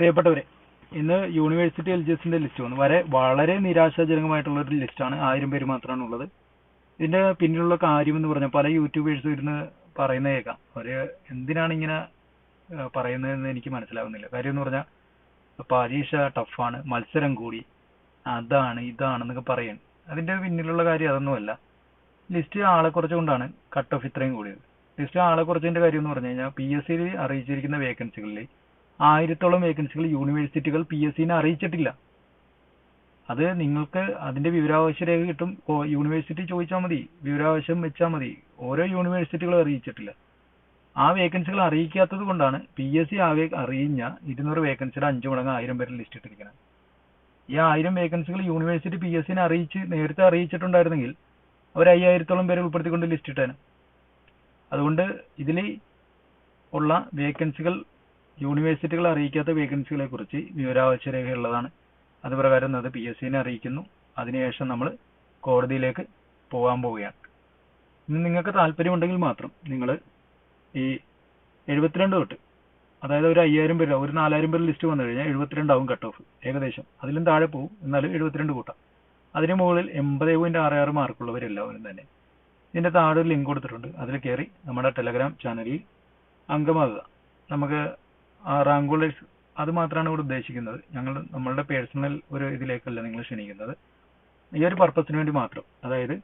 പ്രിയപ്പെട്ടവരെ ഇന്ന് university L G എസിന്റെ ലിസ്റ്റ് വന്നു. വരെ വളരെ നിരാശാജനകമായിട്ടുള്ള ഒരു ലിസ്റ്റാണ് ആയിരം പേര് മാത്രമാണ് ഉള്ളത്. ഇതിന്റെ പിന്നിലുള്ള കാര്യം എന്ന് പറഞ്ഞാൽ പല യൂട്യൂബേഴ്സും ഇരുന്ന് പറയുന്ന കേൾക്കാം. അവർ എന്തിനാണ് ഇങ്ങനെ പറയുന്നതെന്ന് എനിക്ക് മനസ്സിലാവുന്നില്ല. കാര്യം എന്ന് പറഞ്ഞാൽ പരീക്ഷ ടഫാണ് മത്സരം കൂടി. അതാണ് ഇതാണെന്നൊക്കെ പറയുന്നത് അതിന്റെ പിന്നിലുള്ള കാര്യം അതൊന്നുമല്ല. ലിസ്റ്റ് ആളെ കുറച്ചുകൊണ്ടാണ് കട്ട് ഓഫ് ഇത്രയും കൂടിയത്. ലിസ്റ്റ് ആളെ കുറച്ചതിന്റെ കാര്യം എന്ന് പറഞ്ഞു കഴിഞ്ഞാൽ പി എസ് സിയിൽ അറിയിച്ചിരിക്കുന്ന വേക്കൻസികളിൽ ആയിരത്തോളം വേക്കൻസികൾ യൂണിവേഴ്സിറ്റികൾ പി എസ് സിനെ അറിയിച്ചിട്ടില്ല. അത് നിങ്ങൾക്ക് അതിന്റെ വിവരാവകാശ രേഖ കിട്ടും. യൂണിവേഴ്സിറ്റി ചോദിച്ചാൽ മതി. വിവരാവകാശം വെച്ചാൽ മതി. ഓരോ യൂണിവേഴ്സിറ്റികളും അറിയിച്ചിട്ടില്ല. ആ വേക്കൻസികൾ അറിയിക്കാത്തത് കൊണ്ടാണ് പി എസ് സി ആകെ അറിയിഞ്ഞ ഇരുന്നൂറ് വേക്കൻസിയുടെ അഞ്ചു മടങ്ങ് ആയിരം പേരിൽ ലിസ്റ്റ് ഇട്ടിരിക്കുന്നത്. ഈ ആയിരം വേക്കൻസികൾ യൂണിവേഴ്സിറ്റി പി എസ് സിനെ അറിയിച്ച് നേരത്തെ അറിയിച്ചിട്ടുണ്ടായിരുന്നെങ്കിൽ അവർ അയ്യായിരത്തോളം പേരെ ഉൾപ്പെടുത്തിക്കൊണ്ട് ലിസ്റ്റ് ഇട്ടേനെ. അതുകൊണ്ട് ഇതിൽ ഉള്ള വേക്കൻസികൾ യൂണിവേഴ്സിറ്റികൾ അറിയിക്കാത്ത വേക്കൻസികളെ കുറിച്ച് വിവരാവകാശ രേഖയുള്ളതാണ് അത് പ്രകാരം അത് പി എസ് സിനെ അറിയിക്കുന്നു. അതിനുശേഷം നമ്മൾ കോടതിയിലേക്ക് പോകാൻ പോവുകയാണ്. ഇനി നിങ്ങൾക്ക് താല്പര്യമുണ്ടെങ്കിൽ മാത്രം നിങ്ങൾ ഈ എഴുപത്തിരണ്ട് തൊട്ട് അതായത് ഒരു അയ്യായിരം പേര് ഒരു നാലായിരം പേര് ലിസ്റ്റ് വന്നു കഴിഞ്ഞാൽ എഴുപത്തിരണ്ടാവും കട്ട് ഓഫ് ഏകദേശം. അതിലും താഴെ പോകും. എന്നാലും എഴുപത്തിരണ്ട് കൂട്ടാം. അതിന് മുകളിൽ എൺപത് പോയിന്റ് ആറ് ആറ് മാർക്കുള്ളവരെല്ലാവരും തന്നെ. ഇതിന്റെ താഴെ ഒരു ലിങ്ക് കൊടുത്തിട്ടുണ്ട്. അതിൽ കയറി നമ്മുടെ ടെലഗ്രാം ചാനലിൽ അംഗമാകുക. നമുക്ക് ആ റാങ്ക് ഹോൾഡേഴ്സ് അത് മാത്രമാണ് ഇവിടെ ഉദ്ദേശിക്കുന്നത്. ഞങ്ങൾ നമ്മളുടെ പേഴ്സണൽ ഒരു ഇതിലേക്കല്ല നിങ്ങൾ ക്ഷണിക്കുന്നത്. ഈ ഒരു പർപ്പസിന് വേണ്ടി മാത്രം. അതായത്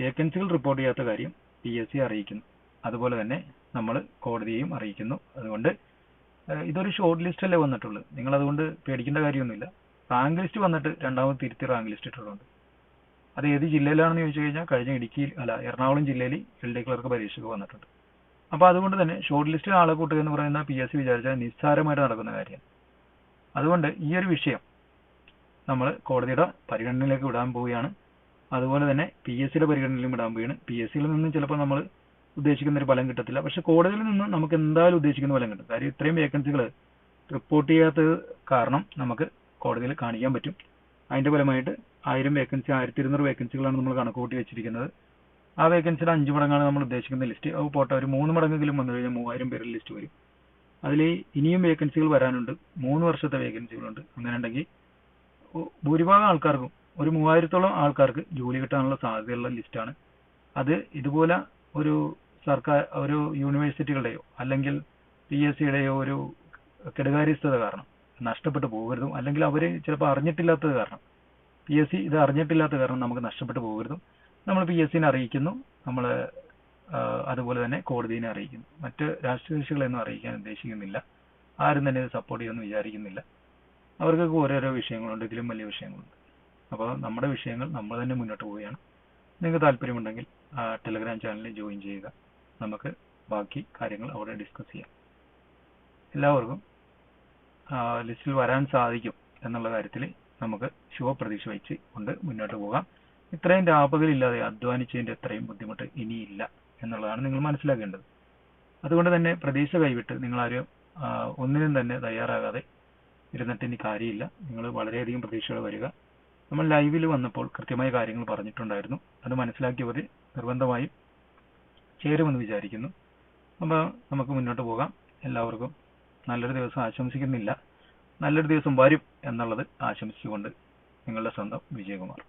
വേക്കൻസികൾ റിപ്പോർട്ട് ചെയ്യാത്ത കാര്യം പി എസ് സി അറിയിക്കുന്നു. അതുപോലെ തന്നെ നമ്മൾ കോടതിയെയും അറിയിക്കുന്നു. അതുകൊണ്ട് ഇതൊരു ഷോർട്ട് ലിസ്റ്റ് അല്ലേ വന്നിട്ടുള്ളൂ നിങ്ങൾ അതുകൊണ്ട് പേടിക്കേണ്ട കാര്യമൊന്നുമില്ല. റാങ്ക് ലിസ്റ്റ് വന്നിട്ട് രണ്ടാമത് തിരുത്തി റാങ്ക് ലിസ്റ്റ് ഇട്ടിട്ടുണ്ട്. അത് ഏത് ജില്ലയിലാണെന്ന് ചോദിച്ചു കഴിഞ്ഞാൽ കഴിഞ്ഞ ഇടുക്കി അല്ല എറണാകുളം ജില്ലയിൽ എൽ ഡി ക്ലർക്ക് പരീക്ഷയ്ക്ക് വന്നിട്ടുണ്ട്. അപ്പൊ അതുകൊണ്ട് തന്നെ ഷോർട്ട് ലിസ്റ്റിൽ ആളെ കൂട്ടുക എന്ന് പറയുന്ന പി എസ് സി വിചാരിച്ചാൽ നിസ്സാരമായിട്ട് നടക്കുന്ന കാര്യം അതുകൊണ്ട് ഈ ഒരു വിഷയം നമ്മൾ കോടതിയുടെ പരിഗണനയിലേക്ക് വിടാൻ പോവുകയാണ്. അതുപോലെ തന്നെ പി എസ് സിയുടെ പരിഗണനയിലും വിടാൻ പോവുകയാണ്. പി എസ് സിയിൽ നിന്നും ചിലപ്പോൾ നമ്മൾ ഉദ്ദേശിക്കുന്ന ഒരു ഫലം കിട്ടത്തില്ല. പക്ഷെ കോടതിയിൽ നിന്ന് നമുക്ക് എന്തായാലും ഉദ്ദേശിക്കുന്ന ഫലം കിട്ടും. കാര്യം ഇത്രയും വേക്കൻസികൾ റിപ്പോർട്ട് ചെയ്യാത്തത് കാരണം നമുക്ക് കോടതിയിൽ കാണിക്കാൻ പറ്റും. അതിന്റെ ഫലമായിട്ട് ആയിരം വേക്കൻസി ആയിരത്തി ഇരുന്നൂറ് വേക്കൻസികളാണ് നമ്മൾ കണക്ക് കൂട്ടി വെച്ചിരിക്കുന്നത്. ആ വേക്കൻസിയുടെ അഞ്ച് മടങ്ങാണ് നമ്മൾ ഉദ്ദേശിക്കുന്ന ലിസ്റ്റ് അത് പോട്ടെ ഒരു മൂന്ന് മടങ്ങെങ്കിലും വന്നു കഴിഞ്ഞാൽ മൂവായിരം പേരുടെ ലിസ്റ്റ് വരും. അതിൽ ഇനിയും വേക്കൻസികൾ വരാനുണ്ട്. മൂന്ന് വർഷത്തെ വേക്കൻസികളുണ്ട് അങ്ങനെ ഉണ്ടെങ്കിൽ ഭൂരിഭാഗം ആൾക്കാർക്കും ഒരു മൂവായിരത്തോളം ആൾക്കാർക്ക് ജോലി കിട്ടാനുള്ള സാധ്യതയുള്ള ലിസ്റ്റാണ് അത് ഇതുപോലെ ഒരു സർക്കാർ ഒരു യൂണിവേഴ്സിറ്റികളുടെയോ അല്ലെങ്കിൽ പി എസ് സിയുടെയോ ഒരു കെടുകാര്യസ്ഥത കാരണം നഷ്ടപ്പെട്ടു പോകരുതും. അല്ലെങ്കിൽ അവർ ചിലപ്പോൾ അറിഞ്ഞിട്ടില്ലാത്തത് കാരണം പി എസ് സി ഇത് അറിഞ്ഞിട്ടില്ലാത്ത കാരണം നമുക്ക് നഷ്ടപ്പെട്ടു പോകരുതും. നമ്മൾ പി എസ് സിനെ അറിയിക്കുന്നു. നമ്മൾ അതുപോലെ തന്നെ കോടതിയെ അറിയിക്കുന്നു. മറ്റ് രാഷ്ട്രീയ അറിയിക്കാൻ ഉദ്ദേശിക്കുന്നില്ല. ആരും തന്നെ ഇത് സപ്പോർട്ട് ചെയ്യുമെന്ന് വിചാരിക്കുന്നില്ല. അവർക്കൊക്കെ ഓരോരോ വിഷയങ്ങളുണ്ട് ഇതിലും വലിയ വിഷയങ്ങളുണ്ട്. അപ്പോൾ നമ്മുടെ വിഷയങ്ങൾ നമ്മൾ തന്നെ മുന്നോട്ട് പോവുകയാണ്. നിങ്ങൾക്ക് താല്പര്യമുണ്ടെങ്കിൽ ടെലഗ്രാം ചാനലിൽ ജോയിൻ ചെയ്യുക. നമുക്ക് ബാക്കി കാര്യങ്ങൾ അവിടെ ഡിസ്കസ് ചെയ്യാം. എല്ലാവർക്കും ലിസ്റ്റിൽ വരാൻ സാധിക്കും എന്നുള്ള കാര്യത്തിൽ നമുക്ക് ശുഭപ്രതീക്ഷ വെച്ച് കൊണ്ട് മുന്നോട്ട് പോകാം. ഇത്രയും രാപകലില്ലാതെ അധ്വാനിച്ചതിന്റെ അത്രയും ബുദ്ധിമുട്ട് ഇനിയില്ല എന്നുള്ളതാണ് നിങ്ങൾ മനസ്സിലാക്കേണ്ടത്. അതുകൊണ്ട് തന്നെ പ്രതീക്ഷ കൈവിട്ട് നിങ്ങളാരും ഒന്നിനും തന്നെ തയ്യാറാകാതെ ഇരുന്നിട്ട് ഇനി കാര്യമില്ല. നിങ്ങൾ വളരെയധികം പ്രതീക്ഷയോടെ വരിക. നമ്മൾ ലൈവിൽ വന്നപ്പോൾ കൃത്യമായ കാര്യങ്ങൾ പറഞ്ഞിട്ടുണ്ടായിരുന്നു. അത് മനസ്സിലാക്കിയവർ നിർബന്ധമായും ചേരുമെന്ന് വിചാരിക്കുന്നു. അപ്പോൾ നമുക്ക് മുന്നോട്ട് പോകാം. എല്ലാവർക്കും നല്ലൊരു ദിവസം ആശംസിക്കുന്നില്ല. നല്ലൊരു ദിവസം വരും എന്നുള്ളത് ആശംസിച്ചുകൊണ്ട് നിങ്ങളുടെ സ്വന്തം വിജയകുമാർ.